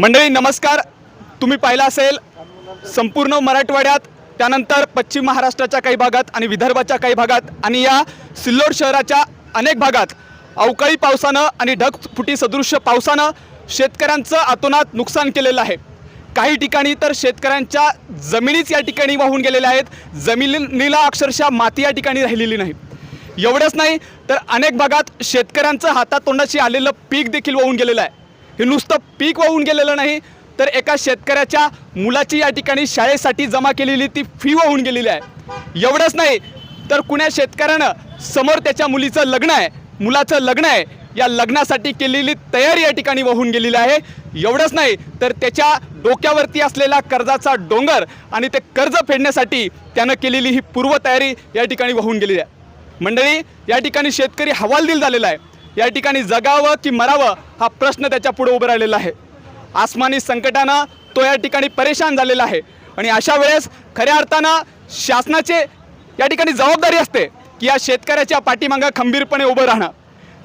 मंडळी नमस्कार. तुम्ही पाहिलं असेल संपूर्ण मराठवाड्यात त्यानंतर पश्चिम महाराष्ट्राच्या काही भागात आणि विदर्भाच्या काही भागात आणि या सिल्लोड शहराच्या अनेक भागात अवकाळी पावसानं आणि ढगफुटी सदृश्य पावसानं शेतकऱ्यांचं अतोनात नुकसान केलेलं आहे. काही ठिकाणी तर शेतकऱ्यांच्या जमिनीच या ठिकाणी वाहून गेलेल्या आहेत. जमिनीला अक्षरशः माती या ठिकाणी राहिलेली नाही. एवढंच नाही तर अनेक भागात शेतकऱ्यांचं हातातोंडाशी आलेलं पीक देखील वाहून गेलेलं आहे. हे नुसतं पीक वाहून गेलेलं नाही तर एका शेतकऱ्याच्या मुलाची या ठिकाणी शाळेसाठी जमा केलेली ती फी वाहून गेलेली आहे. एवढंच नाही तर कुण्या शेतकऱ्यानं समोर त्याच्या मुलीचं लग्न आहे मुलाचं लग्न आहे या लग्नासाठी केलेली तयारी या ठिकाणी वाहून गेलेली आहे. एवढंच नाही तर त्याच्या डोक्यावरती असलेला कर्जाचा डोंगर आणि ते कर्ज फेडण्यासाठी त्यानं केलेली ही पूर्वतयारी या ठिकाणी वाहून गेलेली आहे. मंडळी या ठिकाणी शेतकरी हवालदिल झालेला आहे. या ठिकाणी जगावं की मरावं हा प्रश्न त्याच्या पुढे उभं राहिलेला आहे. आसमानी संकटानं तो या ठिकाणी परेशान झालेला आहे. आणि अशा वेळेस खऱ्या अर्थानं शासनाचे या ठिकाणी जबाबदारी असते की या शेतकऱ्याच्या पाठीमागं खंबीरपणे उभं राहणं.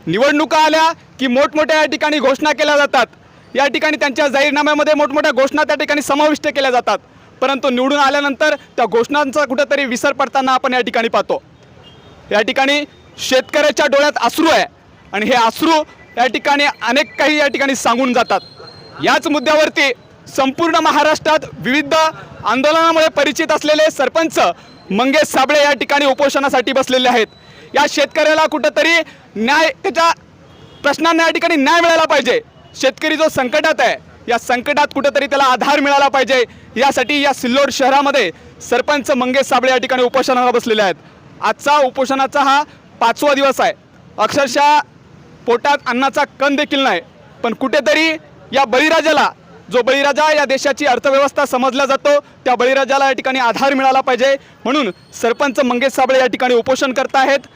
निवडणुका आल्या की मोठमोठ्या या ठिकाणी घोषणा केल्या जातात. या ठिकाणी त्यांच्या जाहीरनाम्यामध्ये मोठमोठ्या घोषणा त्या ठिकाणी समाविष्ट केल्या जातात. परंतु निवडून आल्यानंतर त्या घोषणांचा कुठेतरी विसर पडताना आपण या ठिकाणी पाहतो. या ठिकाणी शेतकऱ्याच्या डोळ्यात अश्रू आहे. आणि हे अश्रू या ठिकाणी अनेक काही या ठिकाणी सांगून जातात. याच मुद्द्यावरती संपूर्ण महाराष्ट्रात विविध आंदोलनामुळे परिचित असलेले सरपंच मंगेश साबळे या ठिकाणी उपोषणासाठी बसलेले आहेत. या शेतकऱ्याला कुठंतरी न्याय त्याच्या प्रश्नांना या ठिकाणी न्याय मिळाला पाहिजे. शेतकरी जो संकटात आहे या संकटात कुठंतरी त्याला आधार मिळाला पाहिजे. यासाठी या सिल्लोड शहरामध्ये सरपंच मंगेश साबळे या ठिकाणी उपोषणाला बसलेले आहेत. आजचा उपोषणाचा हा पाचवा दिवस आहे. अक्षरशः पोटात अन्नाचा कण देखील नाही. पण कुठेतरी या बळीराजाला जो बळीराजा या देशाची अर्थव्यवस्था समजला जातो त्या बळीराजाला या ठिकाणी आधार मिळाला पाहिजे. म्हणून सरपंच मंगेश साबळे या ठिकाणी उपोषण करत आहेत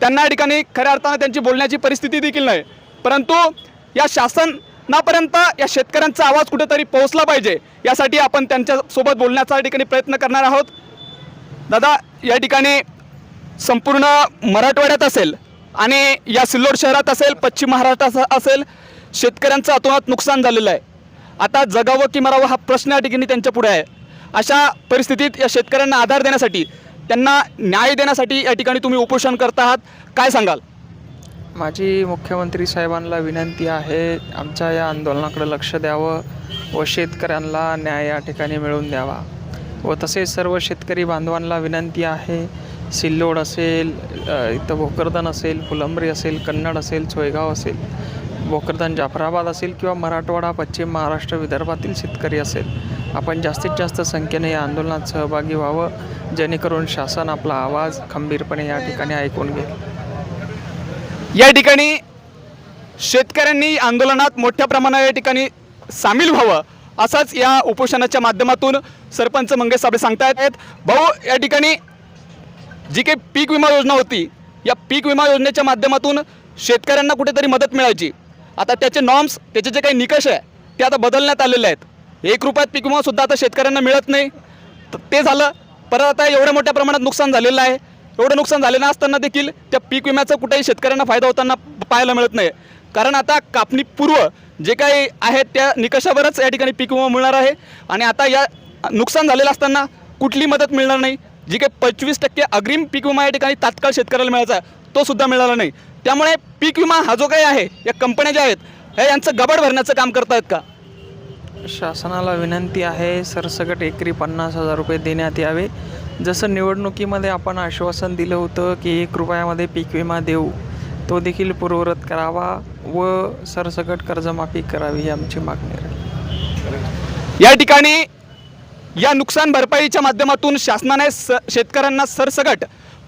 त्यांना या ठिकाणी खऱ्या अर्थानं त्यांची बोलण्याची परिस्थिती देखील नाही. परंतु या शासनापर्यंत या शेतकऱ्यांचा आवाज कुठेतरी पोहोचला पाहिजे यासाठी आपण त्यांच्यासोबत बोलण्याचा या ठिकाणी प्रयत्न करणार आहोत. दादा या ठिकाणी संपूर्ण मराठवाड्यात असेल आणि या सिल्लोड शहरात असेल पश्चिम महाराष्ट्रात असेल शेतकऱ्यांचं अतोनात नुकसान झालेलं आहे. आता जगावं की मरावं हा प्रश्न या ठिकाणी त्यांच्या पुढे आहे. अशा परिस्थितीत या शेतकऱ्यांना आधार देण्यासाठी त्यांना न्याय देण्यासाठी या ठिकाणी तुम्ही उपोषण करत आहात. काय सांगाल? माझी मुख्यमंत्री साहेबांना विनंती आहे आमच्या या आंदोलनाकडे लक्ष द्यावं व शेतकऱ्यांना न्याय या ठिकाणी मिळवून द्यावा. व तसेच सर्व शेतकरी बांधवांना विनंती आहे सिल्लोड असेल इथं भोकरदन असेल फुलंब्री असेल कन्नड असेल सोयगाव असेल भोकरदन जाफराबाद असेल किंवा मराठवाडा पश्चिम महाराष्ट्र विदर्भातील शेतकरी असेल आपण जास्तीत जास्त संख्येने या आंदोलनात सहभागी व्हावं जेणेकरून शासन आपला आवाज खंबीरपणे या ठिकाणी ऐकून घेईल. या ठिकाणी शेतकऱ्यांनी आंदोलनात मोठ्या प्रमाणात या ठिकाणी सामील व्हावं असाच या उपोषणाच्या माध्यमातून सरपंच मंगेश साबळे सांगतायत. भाऊ या ठिकाणी जी काही पीक विमा योजना होती या पीक विमा योजनेच्या माध्यमातून शेतकऱ्यांना कुठेतरी मदत मिळायची. आता त्याचे नॉर्म्स त्याचे जे काही निकष आहे ते आता बदलण्यात आलेले आहेत. एक रुपयात पीक विमासुद्धा आता शेतकऱ्यांना मिळत नाही. तर ते झालं. परत आता एवढ्या मोठ्या प्रमाणात नुकसान झालेलं आहे. एवढं नुकसान झालेलं असताना देखील त्या पीक विम्याचा कुठेही शेतकऱ्यांना फायदा होताना पाहायला मिळत नाही. कारण आता कापणीपूर्व जे काही आहेत त्या निकषावरच या ठिकाणी पीक विमा मिळणार आहे. आणि आता या नुकसान झालेलं असताना कुठली मदत मिळणार नाही. जी काही पंचवीस टक्के अग्रिम पीक विमा या ठिकाणी तात्काळ शेतकऱ्याला मिळायचा आहे तो सुद्धा मिळाला नाही. त्यामुळे पीक विमा हा जो काही आहे या कंपन्या ज्या आहेत हे यांचं गबाड भरण्याचं काम करतायत का? शासनाला विनंती आहे सरसकट एकरी पन्नास हजार रुपये देण्यात यावे. जसं निवडणुकीमध्ये आपण आश्वासन दिलं होतं की एक रुपयामध्ये पीक विमा देऊ तो देखील पूर्ववत करावा व सरसकट कर्जमाफी करावी ही आमची मागणी आहे. या ठिकाणी या नुकसान भरपाईच्या माध्यमातून शासनाने स शेतकऱ्यांना सरसकट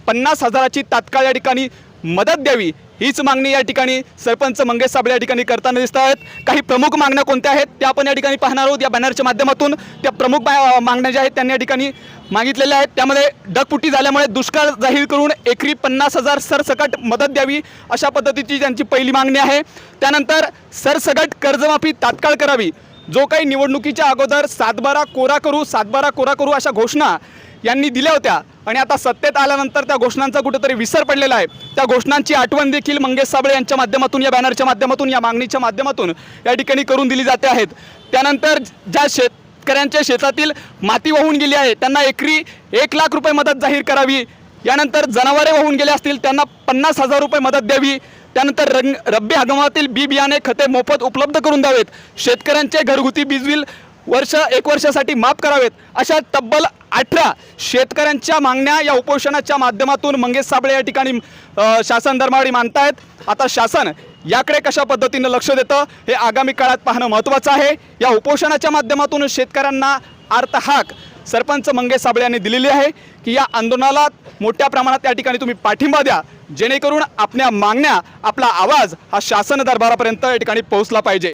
पन्नास हजाराची तात्काळ या ठिकाणी मदत द्यावी हीच मागणी या ठिकाणी सरपंच मंगेश साबळे या ठिकाणी करताना दिसत आहेत काही प्रमुख मागण्या कोणत्या आहेत त्या आपण या ठिकाणी पाहणार आहोत. या बॅनरच्या माध्यमातून त्या प्रमुख मागण्या ज्या आहेत त्यांनी या ठिकाणी मागितलेल्या आहेत. त्यामध्ये डगपुटी झाल्यामुळे दुष्काळ जाहीर करून एकरी पन्नास हजार सरसकट मदत द्यावी अशा पद्धतीची त्यांची पहिली मागणी आहे. त्यानंतर सरसकट कर्जमाफी तात्काळ करावी. जो काही निवडणुकीच्या अगोदर सातबारा कोरा करू सातबारा कोरा करू अशा घोषणा यांनी दिल्या होत्या. आणि आता सत्तेत आल्यानंतर त्या घोषणांचा कुठेतरी विसर पडलेला आहे. त्या घोषणांची आठवण देखील मंगेश साबळे यांच्या माध्यमातून या बॅनरच्या माध्यमातून या मागणीच्या माध्यमातून या ठिकाणी करून दिली जाते आहेत. त्यानंतर ज्या शेतकऱ्यांच्या शेतातील माती वाहून गेली आहे त्यांना एकरी एक लाख रुपये मदत जाहीर करावी. यानंतर जनावरे वाहून गेले असतील त्यांना पन्नास हजार रुपये मदत द्यावी. त्यानंतर रंग रब्बी हंगामातील बी बियाणे खते मोफत उपलब्ध करून द्यावेत. शेतकऱ्यांचे घरगुती वीज बिल वर्ष एक वर्षासाठी माफ करावेत. अशा तब्बल अठरा शेतकऱ्यांच्या मागण्या या उपोषणाच्या माध्यमातून मंगेश साबळे या ठिकाणी शासन धर्मावडी मानतायत आता शासन याकडे कशा पद्धतीनं लक्ष देतं हे आगामी काळात पाहणं महत्त्वाचं आहे. या उपोषणाच्या माध्यमातून शेतकऱ्यांना अर्थहाक सरपंच मंगेश साबळे यांनी दिलेली आहे की या आंदोलनाला मोठ्या प्रमाणात या ठिकाणी तुम्ही पाठिंबा द्या. जेणेकरून आपल्या मागण्या आपला आवाज हा शासन दरबारापर्यंत या ठिकाणी पोहोचला पाहिजे.